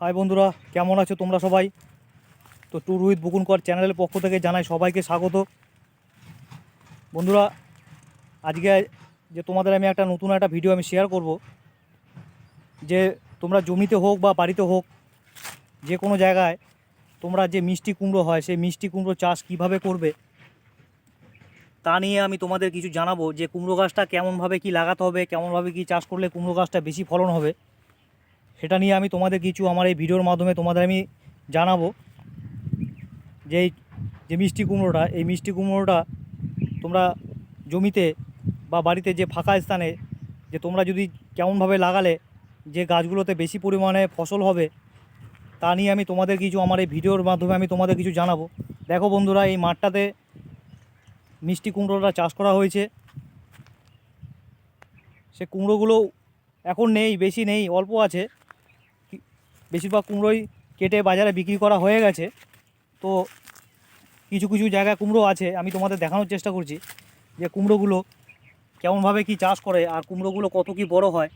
High বন্ধুরা, কেমন আছো তোমরা সবাই? তো ট্যুর উইথ বুকুনকর চ্যানেলের পক্ষ থেকে জানাই সবাইকে স্বাগত। বন্ধুরা, আজকে যে তোমাদের আমি একটা নতুন একটা ভিডিও আমি শেয়ার করব, যে তোমরা জমিতে হোক বা বাড়িতে হোক, যে কোনো জায়গায় তোমরা যে মিষ্টি কুমড়ো হয়, সেই মিষ্টি কুমড়ো চাষ কীভাবে করবে, তা নিয়ে আমি তোমাদের কিছু জানাব যে কুমড়ো গাছটা কেমনভাবে কি লাগাতে হবে, কেমনভাবে কি চাষ করলে কুমড়ো গাছটা বেশি ফলন হবে। সেটা নিয়ে আমি তোমাদের কিছু আমার এই ভিডিওর মাধ্যমে তোমাদের আমি জানাব যে যে মিষ্টি কুমড়োটা, এই মিষ্টি কুমড়োটা তোমরা জমিতে বা বাড়িতে যে ফাঁকা স্থানে যে তোমরা যদি কেমনভাবে লাগালে যে গাছগুলোতে বেশি পরিমাণে ফসল হবে তা নিয়ে আমি তোমাদের কিছু আমার এই ভিডিওর মাধ্যমে আমি তোমাদের কিছু জানাব। দেখো বন্ধুরা, এই মাঠটাতে মিষ্টি কুমড়োটা চাষ করা হয়েছে। সে কুমড়োগুলো এখন নেই, বেশি নেই, অল্প আছে। বেশিরভাগ কুমড়োই কেটে বাজারে বিক্রি করা হয়ে গেছে। তো কিছু কিছু জায়গায় কুমড়ো আছে, আমি তোমাদের দেখানোর চেষ্টা করছি যে কুমড়োগুলো কেমনভাবে কি চাষ করে আর কুমড়োগুলো কত কি বড় হয়।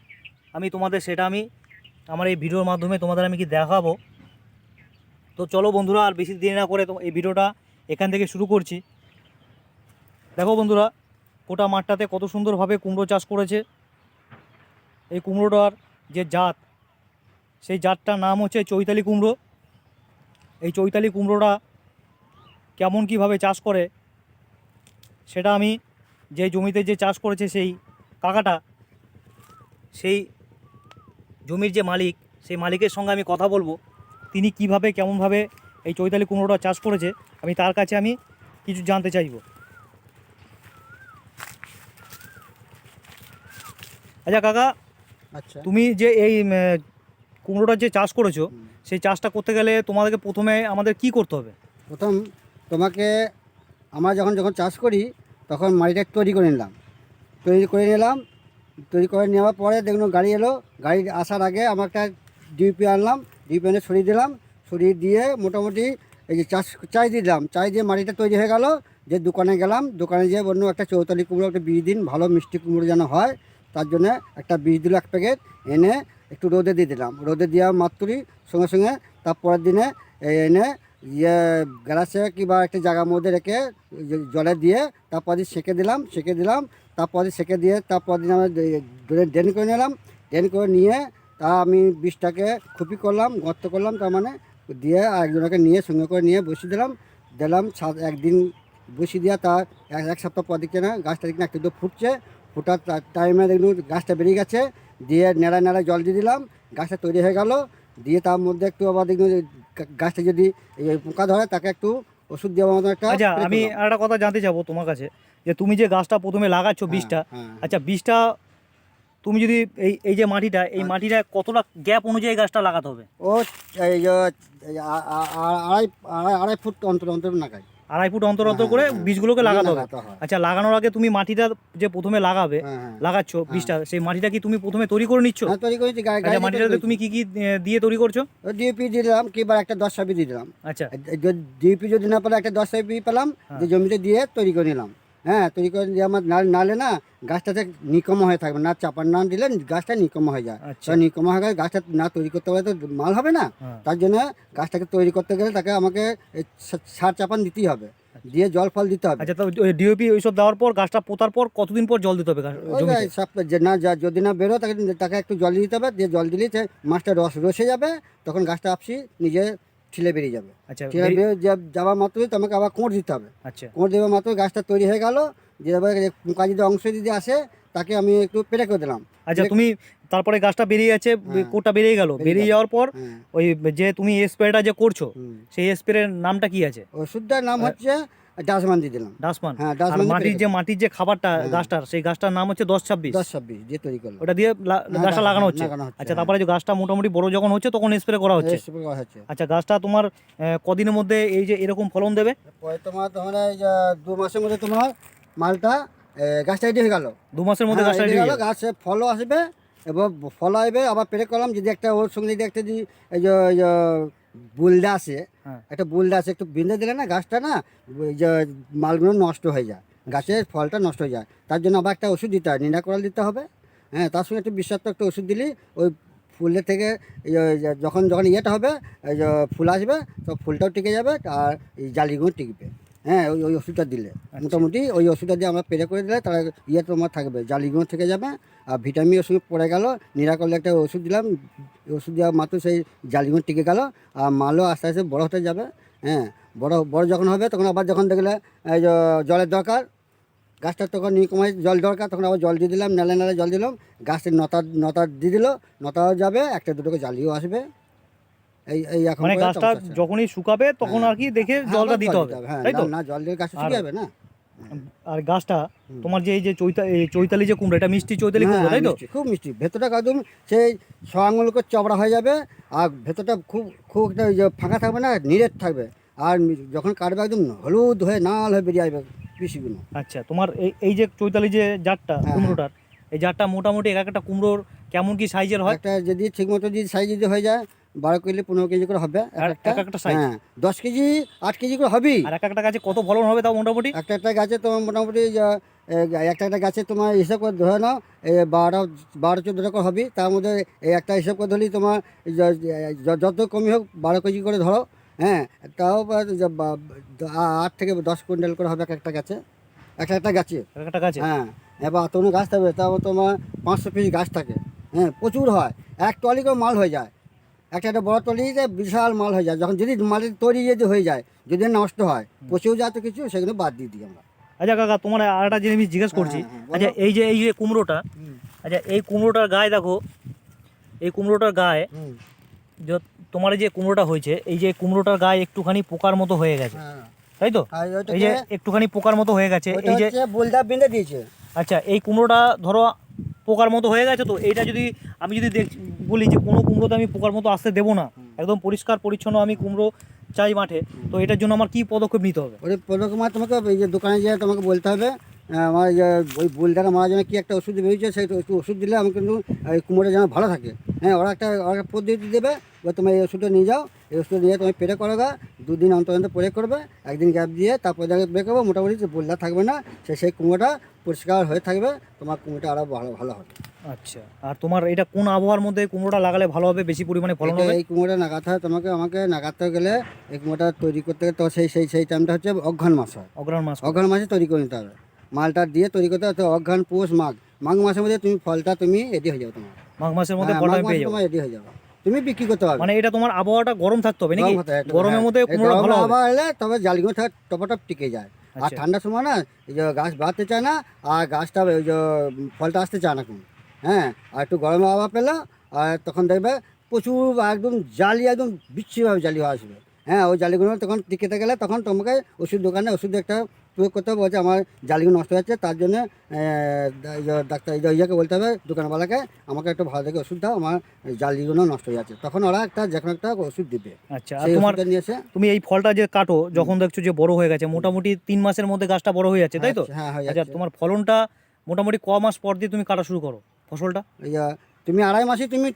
আমি তোমাদের সেটা আমি আমার এই ভিডিওর মাধ্যমে তোমাদের আমি কি দেখাবো। তো চলো বন্ধুরা, আর বেশি দেরি না করে এই ভিডিওটা এখান থেকে শুরু করছি। দেখো বন্ধুরা, গোটা মাঠটাতে কত সুন্দরভাবে কুমড়ো চাষ করেছে। এই কুমড়োটার যে জাত সেই জাতটার নাম হচ্ছে চৈতালি কুমড়ো। এই চৈতালি কুমড়োটা কেমন কীভাবে চাষ করে সেটা আমি যে জমিতে যে চাষ করেছে সেই কাকাটা সেই জমির যে মালিক সেই মালিকের সঙ্গে আমি কথা বলব তিনি কীভাবে কেমনভাবে এই চৈতালি কুমড়োটা চাষ করেছে আমি তার কাছে আমি কিছু জানতে চাইব। আচ্ছা কাকা আচ্ছা। তুমি যে এই কুমড়োটা যে চাষ করেছ, সেই চাষটা করতে গেলে তোমাদেরকে প্রথমে আমাদের কি করতে হবে? প্রথম তোমাকে আমরা যখন যখন চাষ করি, তখন মাটিটা তৈরি করে নিলাম। তৈরি করে নিলাম, তৈরি করে নেওয়ার পরে দেখুন গাড়ি এলো, গাড়ি আসার আগে আমার একটা ডিউপি আনলাম ডিউপি এনে সরিয়ে দিলাম, সরিয়ে দিয়ে মোটামুটি এই যে চাষ চাই দিলাম চাই দিয়ে মাটিটা তৈরি হয়ে গেল, যে দোকানে গেলাম, দোকানে যেয়ে বলল একটা চৌতালি কুমড়ো, একটা বীজ দিন, ভালো মিষ্টি কুমড়ো যেন হয়, তার জন্য একটা বীজ দিল এক প্যাকেট, এনে একটু রোদে দিয়ে দিলাম। রোদে দেওয়া মাত্রই সঙ্গে সঙ্গে তারপরের দিনে এনে ইয়ে গ্যালাসে কিংবা একটা জায়গার মধ্যে রেখে জলে দিয়ে তারপর দিন সেঁকে দিলাম সেঁকে দিলাম, তারপর দিন সেঁকে দিয়ে তারপর দিন আমি ড্রেন করে নিলাম। ড্রেন করে নিয়ে তা আমি বীজটাকে খুপি করলাম, গর্ত করলাম, তার মানে দিয়ে আরেকজনকে নিয়ে সঙ্গে করে নিয়ে বসিয়ে দিলাম। দিলাম একদিন বসিয়ে দেওয়া তার এক সপ্তাহ পর দিকে না গাছটা দিকে না, একটু একটু ফুটছে। ফোটার টাইমে দেখুন গাছটা বেরিয়ে গেছে। দিয়ে নেড়া নেড়া জল দিয়ে দিলাম গাছটা তৈরি হয়ে গেল দিয়ে তার মধ্যে একটু আবার দেখুন যে গাছটা যদি এই পোকা ধরে তাকে একটু ওষুধ দেওয়ার মতো একটা আচ্ছা আমি আর একটা কথা জানতে যাব তোমার কাছে যে তুমি যে গাছটা প্রথমে লাগাচ্ছ হ্যাঁ, বীজটা হ্যাঁ। আচ্ছা বীজটা তুমি যদি এই এই যে মাটিটা এই। মাটিটা কতটা গ্যাপ অনুযায়ী গাছটা লাগাতে হবে ও আড়াই আড়াই ফুট অন্তর অন্তর নাগাই আড়াই ফুট অন্তর অন্তর হ্যাঁ, করে হ্যাঁ। বীজগুলোকে লাগাতে হবে। আচ্ছা লাগানোর আগে তুমি মাটিটা যে প্রথমে লাগাবে হ্যাঁ, হ্যাঁ। লাগাচ্ছ বীজটা সেই মাটিটা কি তুমি প্রথমে তৈরি করে নিচ্ছ? হ্যাঁ, তৈরি করেছি আচ্ছা মাটিটাতে তুমি কি কি দিয়ে তৈরি করছ? ডিএপি দিলাম কিবার একটা দশ সাপি দিয়ে দিলাম। আচ্ছা। ডিএপি যদি না পেলে একটা দশ সাপি পেলাম হ্যাঁ। যে জমিতে দিয়ে তৈরি করে নিলাম। হ্যাঁ তৈরি করে দিয়ে আমার না নালে না গাছটাতে নিকম হয়ে থাকবে। না চাপার না দিলে গাছটা নিকম হয়ে যায়। আচ্ছা। তো নিকম হয়ে গেলে গাছটা না তৈরি করতে পারলে তো মাল হবে না। হ্যাঁ। তার জন্য গাছটাকে তৈরি করতে গেলে তাকে আমাকে সার চাপান দিতেই হবে। দিয়ে জল ফল দিতে হবে। আচ্ছা তো ডিওপি ওইসব দেওয়ার পর গাছটা পোতার পর কতদিন পর জল দিতে হবে যে না যা- যদি না বেরো তাকে তাকে একটু জল দিতে হবে। দিয়ে জল দিলে মাছটা রস রসে যাবে। তখন গাছটা আপসি নিজে ঠিলে বেরিয়ে যাবে। আচ্ছা ঠিলে বেরিয়ে যাওয়া মাত্রই তোমাকে আবার কোঁড় দিতে হবে। আচ্ছা। কোঁড় দেওয়ার মাত্রই গাছটা তৈরি হয়ে গেল। যে এবার কাজে পোকা যদি অংশ যদি আসে তাকে আমি একটু পেরে করে দিলাম। আচ্ছা তুমি তারপরে গাছটা বেরিয়ে যাচ্ছে কোটটা কোটা বেরিয়ে গেল। বেরিয়ে যাওয়ার পর হ্যাঁ। ওই যে তুমি স্প্রেটা যে করছ সেই স্প্রের নামটা কি আছে? ওষুধটার নাম হচ্ছে ডাসমান দিয়ে দিলাম। ডাসমান হ্যাঁ ডাসমান মাটির যে মাটির যে খাবারটা হ্যাঁ। গাছটার সেই গাছটার নাম হচ্ছে দশ ছাব্বিশ? দশ ছাব্বিশ দিয়ে তৈরি করলাম। ওটা দিয়ে হ্যাঁ, গাছটা লাগানো- হচ্ছে? আচ্ছা হ্যাঁ। তারপরে যে গাছটা মোটামুটি বড় যখন হচ্ছে তখন স্প্রে করা হচ্ছে? Spray করা হচ্ছে। আচ্ছা গাছটা তোমার কদিনের মধ্যে এই যে এরকম ফলন দেবে? তোমার তোমার দু মাসের মধ্যে তোমার মালটা গাছটা রেডি হয়ে গেল। দু মাসের মধ্যে গাছটা হয়ে হয়ে গেল, গাছে ফলও আসবে এবং ফল আসবে আবার পেরে করলাম যদি একটা ওর সঙ্গে যদি একটা যদি বুলডা আছে হ্যাঁ। একটা বুলডা আছে একটু বেঁধে দিলে না গাছটা না ওই যে মালগুলো নষ্ট হয়ে যায় গাছের ফলটা নষ্ট হয়ে যায়। তার জন্য আবার একটা ওষুধ দিতে হয় নিনা করাল দিতে হবে। হ্যাঁ তার সঙ্গে একটু বিষাক্ত একটা ওষুধ দিলে ওই ফুলের থেকে যখন যখন ইয়েটা হবে ফুল আসবে তো ফুলটাও টিকে যাবে আর এই জালিগুলো টিকবে। হ্যাঁ ওই ওই ওষুধটা দিলে। মোটামুটি ওই ওষুধটা দিয়ে আমরা পেরে করে দিলে তারা ইয়ে তোমার থাকবে জালিগুলো থেকে যাবে আর ভিটামিন ওষুধ পড়ে গেল নিরাকলে একটা ওষুধ দিলাম ওষুধ দেওয়া মাত্র সেই জালিগুলো টিকে গেল আর মালও আস্তে আস্তে বড় হতে যাবে হ্যাঁ বড় বড় যখন হবে তখন আবার যখন দেখলে এই জলের দরকার গাছটার তখন নিকমায় জল দরকার তখন আবার জল দিয়ে দিলাম নালে নালে জল দিলাম গাছের নতা নতা দিয়ে দিল নতাও যাবে একটা দুটো করে জালিও আসবে। এই এই এখন মানে গাছটা যখনই শুকাবে তখন হ্যাঁ। আর কি দেখে হ্যাঁ, জলটা দিতে হবে হ্যাঁ তাই তো? না, না জল দিয়ে গাছ যাবে না। আর গাছটা তোমার যে এই যে চৈতা চৈতালি যে কুমড়ো এটা মিষ্টি চৈতালি হ্যাঁ, কুমড়ো তাই তো? খুব মিষ্টি। ভেতরটা একদম সেই ছ আঙুল করে চবড়া হয়ে যাবে আর ভেতরটা খুব খুব একটা ফাঁকা থাকবে না নিরেট থাকবে। আর যখন কাটবে একদম হলুদ হয়ে নাল হয়ে বেরিয়ে আসবে পিসিগুলো। আচ্ছা তোমার এই এই যে চৈতালি যে জাতটা হ্যাঁ। কুমড়োটার এই জাতটা মোটামুটি এক একটা কুমড়োর কেমন কি সাইজের হয়? একটা যদি ঠিক মতো যদি সাইজ যদি হয়ে যায় বারো কেজি পনেরো কেজি করে হবে এক একটা। এক? হ্যাঁ দশ কেজি আট কেজি করে হবেই। আর এক একটা গাছে কত ফলন হবে তাও মোটামুটি? একটা একটা গাছে তোমার মোটামুটি একটা একটা গাছে তোমার হিসাব করে ধরে নাও বারো বারো চোদ্দোটা করে হবে তার মধ্যে এই একটা হিসাব করে ধরলেই তোমার যত কমই হোক বারো কেজি করে ধরো হ্যাঁ। তাও আট থেকে দশ কুইন্টাল করে হবে এক একটা গাছে একটা একটা গাছে। এক একটা গাছে? হ্যাঁ এবার অতগুলো গাছ থাকবে তাও তোমার পাঁচশো পিস গাছ থাকে হ্যাঁ প্রচুর হয়। এক টলি করে মাল হয়ে যায়। একটা একটা বড় টলিতে বিশাল মাল হয়ে যায়। যখন যদি মালের তৈরি যদি হয়ে যায় যদি নষ্ট হয় পচেও যায় তো কিছু সেগুলো বাদ দিয়ে দিই আমরা। আচ্ছা কাকা তোমার আর একটা জিনিস জিজ্ঞেস করছি। হ্যাঁ, হ্যাঁ। আচ্ছা এই যে এই যে কুমড়োটা আচ্ছা এই কুমড়োটার গায়ে দেখো এই কুমড়োটার গায়ে যে তোমার যে কুমড়োটা হয়েছে এই যে কুমড়োটার গায়ে একটুখানি পোকার মতো হয়ে গেছে। হ্যাঁ। তাই তো? এই যে একটুখানি পোকার মতো হয়ে গেছে এই যে বোলদা বেঁধে দিয়েছে। আচ্ছা এই কুমড়োটা ধরো পোকার মতো হয়ে গেছে তো এইটা যদি আমি যদি দেখ বলি যে কোনো কুমড়োতে আমি পোকার মতো আসতে দেবো না। একদম পরিষ্কার পরিচ্ছন্ন আমি কুমড়ো চাই মাঠে তো এটার জন্য আমার কি পদক্ষেপ নিতে হবে? ওই পদক্ষেপ তোমাকে এই যে দোকানে যেয়ে তোমাকে বলতে হবে আমার যে ওই বুলটাকে মারার জন্য কি একটা ওষুধ বেরিয়েছে সেই একটু ওষুধ দিলে আমি কিন্তু এই কুমড়োটা যেন ভালো থাকে। হ্যাঁ ওরা একটা ওরা পদ্ধতি দেবে এবার তুমি এই ওষুধটা নিয়ে যাও এই ওষুধ নিয়ে তুমি পেরে করবে দুদিন অন্তর অন্তর পরে করবে একদিন গ্যাপ দিয়ে তারপরে দেখে বের করব মোটামুটি যে বুলটা থাকবে না সে সেই কুমড়োটা পরিষ্কার হয়ে থাকবে তোমার কুমড়োটা আরও ভালো ভালো হবে। আচ্ছা আর তোমার এটা কোন আবহাওয়ার মধ্যে কুমড়োটা লাগালে ভালো হবে বেশি পরিমাণে ফলন হবে? এই কুমড়োটা নাগাতে হয় তোমাকে আমাকে নাগাতে গেলে এই কুমড়োটা তৈরি করতে গেলে তো সেই সেই সেই টাইমটা হচ্ছে অঘ্রাণ মাস হয়। অগ্রাণ মাস অঘ্রাণ মাসে তৈরি করে নিতে হবে। মালটা দিয়ে তৈরি করতে হবে অঘ্রাণ পৌষ মাঘ। মাঘ মাসের মধ্যে তুমি ফলটা তুমি রেডি হয়ে যাবে তোমার। মাঘ মাসের মধ্যে হ্যাঁ, ফলটা পেয়ে যাব তোমার রেডি হয়ে যাবে তুমি বিক্রি করতে পারবে। মানে এটা তোমার আবহাওয়াটা গরম থাকতে হবে নাকি? হয় গরমের হ্যাঁ। মধ্যে গরমে ভালো আবার এলে তবে জালিগুলো থাকে টপটপ টিকে যায়। আর আচ্ছা। ঠান্ডার সময় না এই যে গাছ বাড়তে চায় না আর গাছটা ওই যে ফলটা আসতে চায় না কোনো। হ্যাঁ আর একটু গরমে আবহাওয়া পেল আর তখন দেখবে প্রচুর একদম জালি একদম বিচ্ছিভাবে জালি হয়ে আসবে। হ্যাঁ ওই জালিগুলো তখন টিকেতে গেলে তখন তোমাকে ওষুধ দোকানে ওষুধ একটা প্রয়োগ করতে হবে বলছে আমার জালিগুলো নষ্ট হয়ে যাচ্ছে তার জন্য ডাক্তার এই যে বলতে হবে দোকানওয়ালাকে আমাকে একটু ভালো দেখে ওষুধ দাও আমার জালিগুলো নষ্ট হয়ে যাচ্ছে। তখন ওরা একটা যে কোনো একটা ওষুধ দিবে। আচ্ছা তোমার নিয়ে এসে তুমি এই ফলটা যে কাটো যখন দেখছ যে বড় হয়ে গেছে মোটামুটি তিন মাসের মধ্যে গাছটা বড় হয়ে যাচ্ছে তাই তো? হ্যাঁ হয়ে আচ্ছা তোমার ফলনটা মোটামুটি ক মাস পর দিয়ে তুমি কাটা শুরু করো? ফসলটা? তুমি আড়াই মাসে তুমি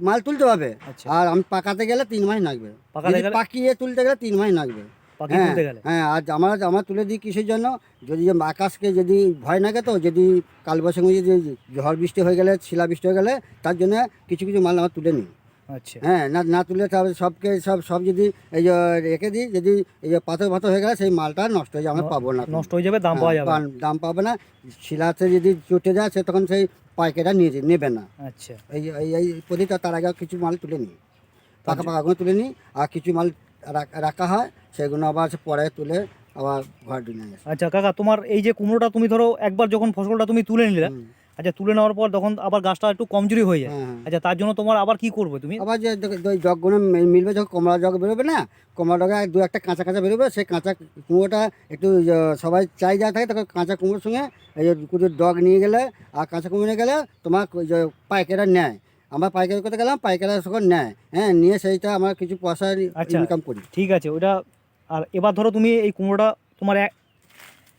মাল তুলতে হবে। আচ্ছা। আর আমি পাকাতে গেলে তিন মাস লাগবে। পাকিয়ে তুলতে গেলে তিন মাস লাগবে। পাখি হ্যাঁ আর আমার আমার তুলে দিই কিসের জন্য? যদি আকাশকে যদি ভয় লাগে তো যদি কালবৈশাখী যদি ঝড় বৃষ্টি হয়ে গেলে শিলা বৃষ্টি হয়ে গেলে তার জন্য কিছু কিছু মাল আমার তুলে নিই। হ্যাঁ না না তুলে তাহলে সবকে সব সব যদি এই যে রেখে দিই যদি এই যে পাথর পাথর হয়ে গেলে সেই মালটা নষ্ট হয়ে যাবে আমরা পাবো না নষ্ট হয়ে যাবে দাম পাওয়া হ্যাঁ, যাবে দাম পাবে না। শিলাতে যদি চটে যায় সে তখন সেই পাইকারিরা নিয়ে নেবে না। আচ্ছা। এই এই পদ্ধতিটা তার আগে কিছু মাল তুলে নিই। পাকা পাকাগুলো তুলে নিই আর কিছু মাল রাখ- হয় সেগুলো আবার পরে তুলে আবার ঘর নিয়ে আচ্ছা কাকা তোমার এই যে কুমড়োটা তুমি ধরো একবার যখন ফসলটা তুমি তুলে নিলে আচ্ছা তুলে নেওয়ার পর তখন আবার গাছটা একটু কমজোরি হয়ে যায় হ্যাঁ, হ্যাঁ। আচ্ছা তার জন্য তোমার আবার কি করবে তুমি আবার যে জগগুলো মিলবে যখন কমলা জগ বেরোবে না কমলা জগে দু একটা কাঁচা কাঁচা বেরোবে সেই কাঁচা কুমড়োটা একটু সবাই চাই যা থাকে তখন কাঁচা কুমড়োর সঙ্গে এই যে কিছু ডগ নিয়ে গেলে আর কাঁচা কুমড়ো নিয়ে গেলে তোমার পাইকারা নেয় আমরা পাইকারি করতে গেলাম পাইকারা তখন নেয় হ্যাঁ নিয়ে সেইটা আমরা কিছু পয়সা আচ্ছা। ইনকাম করি ঠিক আছে ওটা আর এবার ধরো তুমি এই কুমড়োটা তোমার এক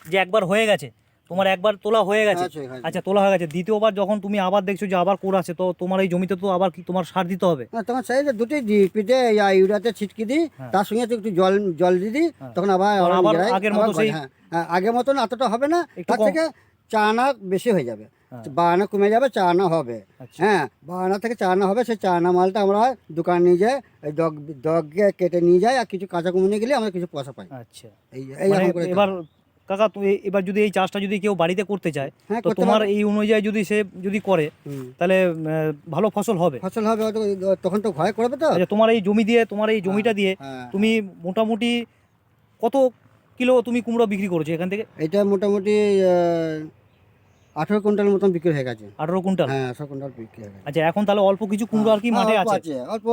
যে একবার হয়ে গেছে তোমার একবার তোলা হয়ে গেছে হ্যাঁ, হ্যাঁ। আচ্ছা তোলা হয়ে গেছে দ্বিতীয়বার যখন তুমি আবার দেখছ যে আবার কোর আছে তো তোমার এই জমিতে তো আবার কি তোমার সার দিতে হবে না তখন সেই যে দুটোই ডিপিতে ইউরিয়াতে ছিটকে দিই হ্যাঁ। তার সঙ্গে একটু জল জল দিই হ্যাঁ। তখন আবার আবার আগের মতো সেই- হ্যাঁ, হ্যাঁ, আগের মতন এতটা হবে না তার কম। থেকে চানা বেশি হয়ে যাবে হ্যাঁ। বা আনা কমে যাবে চা আনা হবে আচ্ছা হ্যাঁ বা আনা থেকে চা আনা হবে সেই চা আনা মালটা আমরা দোকান নিয়ে যাই ডগ ডগকে কেটে নিয়ে যাই আর কিছু কাঁচা কুমড়ো নিয়ে গেলে আমরা কিছু পয়সা পাই আচ্ছা এই মানে এবার কাকা তুই এবার যদি এই চাষটা যদি কেউ বাড়িতে করতে চায় হ্যাঁ তো তোমার এই অনুযায়ী যদি সে যদি করে তাহলে ভালো ফসল হবে। ফসল হবে তখন তো ভয় করবে তো। আচ্ছা তোমার এই জমি দিয়ে তোমার এই জমিটা দিয়ে হ্যাঁ। তুমি মোটামুটি কত কিলো তুমি কুমড়ো বিক্রি করেছ এখান থেকে? এটা মোটামুটি আঠেরো কুইন্টাল মতন বিক্রি হয়ে গেছে। আঠারো কুইন্টাল? হ্যাঁ আঠারো কুইন্টাল বিক্রি হয়ে গেছে। আচ্ছা এখন তাহলে অল্প কিছু কুমড়ো আর কি হ্যাঁ, মাঠে আছে? অল্প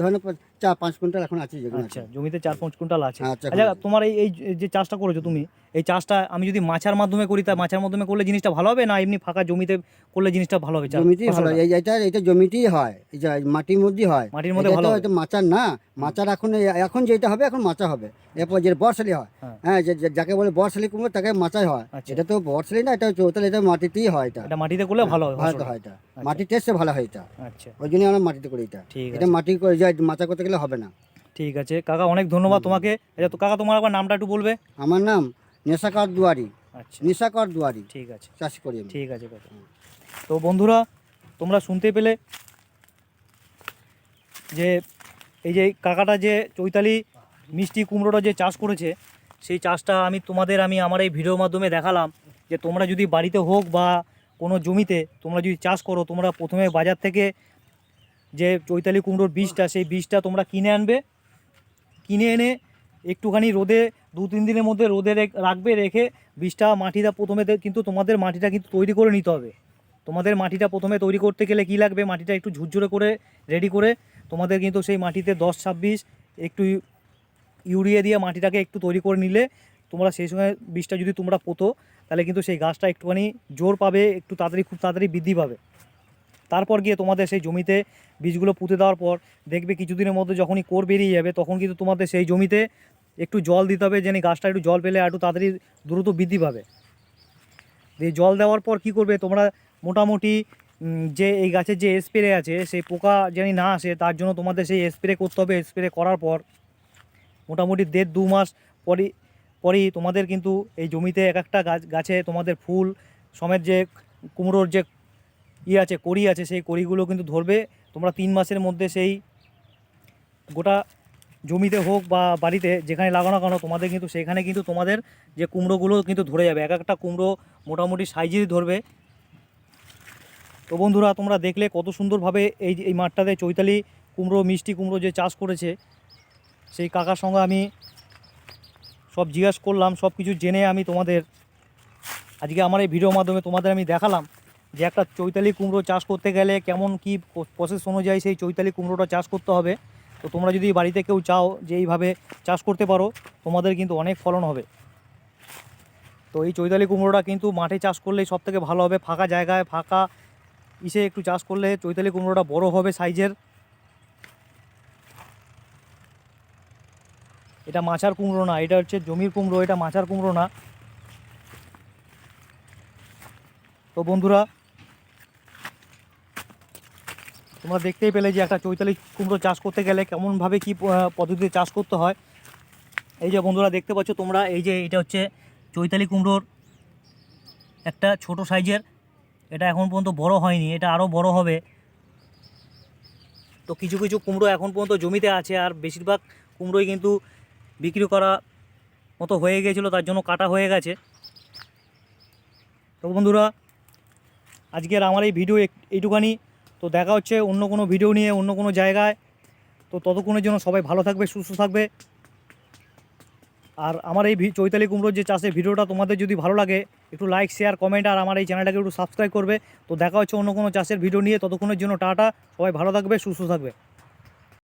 ধরেন চার পাঁচ কুইন্টাল এখন আছে যেগুলো আচ্ছা জমিতে চার পাঁচ কুইন্টাল আছে। হ্যাঁ, আচ্ছা তোমার এই এই যে চাষটা করেছ তুমি এই চাষটা আমি যদি মাছার মাধ্যমে করি তা মাছার মাধ্যমে করলে জিনিসটা ভালো হবে না এমনি ফাঁকা জমিতে করলে জিনিসটা ভালো হবে? জমিতেই ভালো এই এটা এটা জমিতেই হয়। এই যে মাটির মধ্যেই হয়। মাটির মধ্যে ভালো এটা মাচার না। মাচার এখন এখন যেটা হবে এখন মাচা হবে। এরপর যে বর্ষালি হয় হ্যাঁ। হ্যাঁ যাকে বলে বর্ষালি কুমড়ো তাকে মাচাই হয়। আচ্ছা। এটা তো বর্ষালি না এটা চৌতাল এটা মাটিতেই হয় এটা। মাটিতে করলে ভালো ভালো হয় এটা। মাটির টেস্টে ভালো হয় এটা। আচ্ছা। ওই জন্য আমরা মাটিতে করি এটা। ঠিক এটা মাটি করে যায় মাচা করতে গেলে হবে না। ঠিক আছে। কাকা অনেক ধন্যবাদ তোমাকে। এটা তো কাকা তোমার আবার নামটা একটু বলবে? আমার নাম নেশাকর দুয়ারি। আচ্ছা। নিশাকর দুয়ারি। ঠিক আছে। চাষি করি আমি। ঠিক আছে কাকা। তো বন্ধুরা তোমরা শুনতে পেলে যে এই যে কাকাটা যে চৈতালি মিষ্টি কুমড়োটা যে চাষ করেছে সেই চাষটা আমি তোমাদের আমি আমার এই ভিডিওর মাধ্যমে দেখালাম যে তোমরা যদি বাড়িতে হোক বা কোনো জমিতে তোমরা যদি চাষ করো, তোমরা প্রথমে বাজার থেকে যে চৈতালি কুমড়োর বীজটা, সেই বীজটা তোমরা কিনে আনবে। কিনে এনে একটুখানি রোদে, দু তিন দিনের মধ্যে রোদে রেখ- রাখবে, রেখে বীজটা মাটিটা প্রথমে কিন্তু তোমাদের মাটিটা কিন্তু তৈরি করে নিতে হবে। তোমাদের মাটিটা প্রথমে তৈরি করতে গেলে কি লাগবে? মাটিটা একটু ঝুরঝুরে করে রেডি করে তোমাদের কিন্তু সেই মাটিতে দশ ছাব্বিশ একটু ইউরিয়া দিয়ে মাটিটাকে একটু তৈরি করে নিলে তোমরা সেই সময় বীজটা যদি তোমরা পোতো, তাহলে কিন্তু সেই গাছটা একটুখানি জোর পাবে, একটু তাড়াতাড়ি, খুব তাড়াতাড়ি বৃদ্ধি পাবে। তারপর গিয়ে তোমাদের সেই জমিতে বীজগুলো পুঁতে দেওয়ার পর দেখবে কিছুদিনের মধ্যে যখনই কোর বেরিয়ে যাবে, তখন কিন্তু তোমাদের সেই জমিতে একটু জল দিতে হবে, যেন গাছটা একটু জল পেলে একটু তাড়াতাড়ি দ্রুত বৃদ্ধি পাবে। দিয়ে জল দেওয়ার পর কি করবে, তোমরা মোটামুটি যে এই গাছের যে স্প্রে আছে, সেই পোকা যেন না আসে, তার জন্য তোমাদের সেই স্প্রে করতে হবে। স্প্রে করার পর মোটামুটি দেড় দু মাস পরই পরেই তোমাদের কিন্তু এই জমিতে এক একটা গাছ, গাছে তোমাদের ফুল, সমেত যে কুমড়োর যে ই আছে, কড়ি আছে, সেই কড়িগুলো কিন্তু ধরবে। তোমরা তিন মাসের মধ্যে সেই গোটা জমিতে হোক বা বাড়িতে যেখানে লাগানো কেন তোমাদের কিন্তু সেখানে কিন্তু তোমাদের যে কুমড়োগুলো কিন্তু ধরে যাবে। এক একটা কুমড়ো মোটামুটি সাইজেরই ধরবে। তো বন্ধুরা, তোমরা দেখলে কত সুন্দরভাবে এই এই মাঠটাতে চৈতালি কুমড়ো, মিষ্টি কুমড়ো যে চাষ করেছে, সেই কাকার সঙ্গে আমি সব জিজ্ঞাসা করলাম, সব কিছু জেনে আমি তোমাদের, আজকে আমার এই ভিডিওর মাধ্যমে তোমাদের আমি দেখালাম যে একটা চৈতালি কুমড়ো চাষ করতে গেলে কেমন কি প্রসেস অনুযায়ী সেই চৈতালি কুমড়োটা চাষ করতে হবে। তো তোমরা যদি বাড়িতে কেউ চাও যে এইভাবে চাষ করতে পারো, তোমাদের কিন্তু অনেক ফলন হবে। তো এই চৈতালি কুমড়োটা কিন্তু মাঠে চাষ করলেই সব থেকে ভালো হবে। ফাঁকা জায়গায় ফাঁকা ইসে একটু চাষ করলে চৈতালি কুমড়োটা বড় হবে সাইজের এটা মাচার কুমড়ো না, এটা হচ্ছে জমির কুমড়ো, এটা মাছার কুমড়ো না। তো বন্ধুরা, তোমরা দেখতেই পেলে যে একটা চৈতালি কুমড়ো চাষ করতে গেলে কেমনভাবে কী পদ্ধতিতে চাষ করতে হয়। এই যে বন্ধুরা দেখতে পাচ্ছ তোমরা, এই যে এটা হচ্ছে চৈতালি কুমড়োর একটা ছোট সাইজের, এটা এখন পর্যন্ত বড় হয়নি, এটা আরও বড় হবে। তো কিছু কিছু কুমড়ো এখন পর্যন্ত জমিতে আছে, আর বেশিরভাগ কুমড়োই কিন্তু বিক্রি করা মতো হয়ে গিয়েছিল তার জন্য কাটা হয়ে গেছে। তো বন্ধুরা, আজকের আমার এই ভিডিও এইটুখানি। তো দেখা হচ্ছে অন্য কোনো ভিডিও নিয়ে, অন্য কোনো জায়গায়। তো ততক্ষণের জন্য সবাই ভালো থাকবে, সুস্থ থাকবে। আর আমার এই চৈতালি কুমড়োর যে চাষের ভিডিওটা তোমাদের যদি ভালো লাগে, একটু লাইক শেয়ার কমেন্ট আর আমার এই চ্যানেলটাকে একটু সাবস্ক্রাইব করবে। তো দেখা হচ্ছে অন্য কোনো চাষের ভিডিও নিয়ে, ততক্ষণের জন্য টাটা। সবাই ভালো থাকবে, সুস্থ থাকবে।